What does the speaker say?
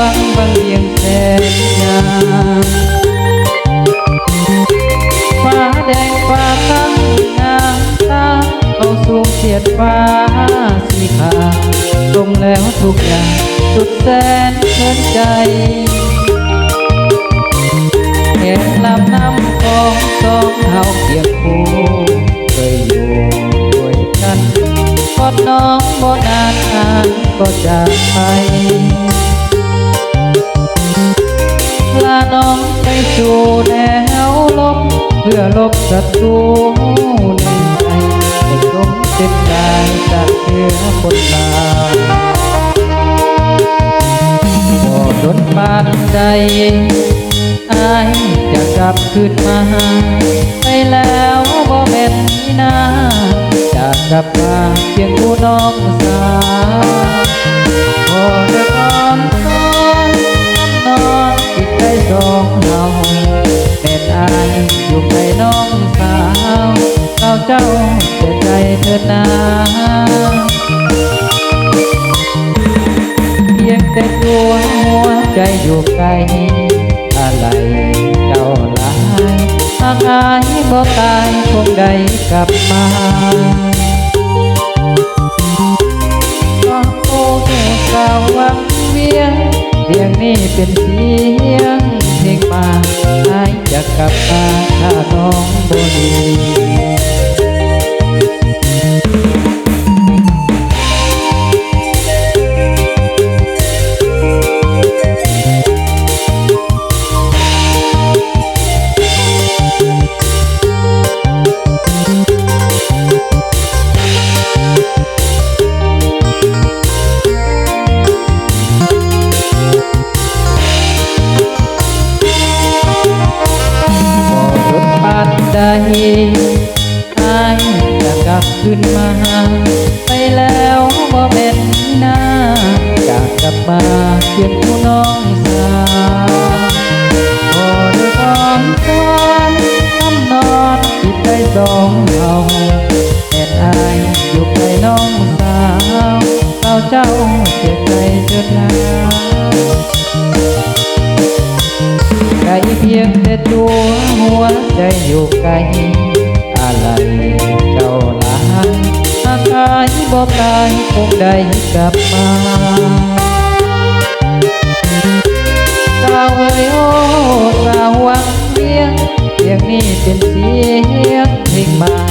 ฟังบางเพียงแสนยามฟ้าแดงฟ้าตั้งงามตาเอาสูงเสียดฟ้าสีขาวรวมแล้วทุกอย่างสุดแสนเพลินใจเห็นลำน้ำของสองเฮาเคียงคู่เคยอยู่ด้วยกันกอดน้องบ่นานนานก็จากไป ลาน้องไปสู่แนวลบ เพื่อลบศัตรูในใจให้สมเป็นกายจากเชื้อคนลาวบ่ดนปานใดอายจะกลับคืนมาไปแล้วบ่แม่นนี่นาจะกลับมาเพียงผู้น้องสาว เจ้าเสียใจเถิดนาเพียงแต่ตัวหัวใจอยู่ไกลอะไรเจ้าลายหากอายบ่ตายคงได้กลับมาก็โอ้สาววังเวียงเสียงนี้เป็นเสียงเพลงมาอายจะกลับมาถ้าน้องบ่ดี ปานใดอายจะกลับคืนมา ไปแล้วบ่แม่นนาอยากกลับมาเพียงผู้น้องสาวบ่ได้ตอนซ้อนน้ำนอนจิตใจสองเฮาแม่นอายอยู่ใกล้น้องสาวเราเจ้าเสียใจเถิดนา แต่ตัวหัวใจอยู่ไกลอะไรเจ้าลาหากายบอกได้คงได้กลับมาสาวเอ้ยโอ้สาววังเพียงเพียงนี้เป็นเสียงเพลงมา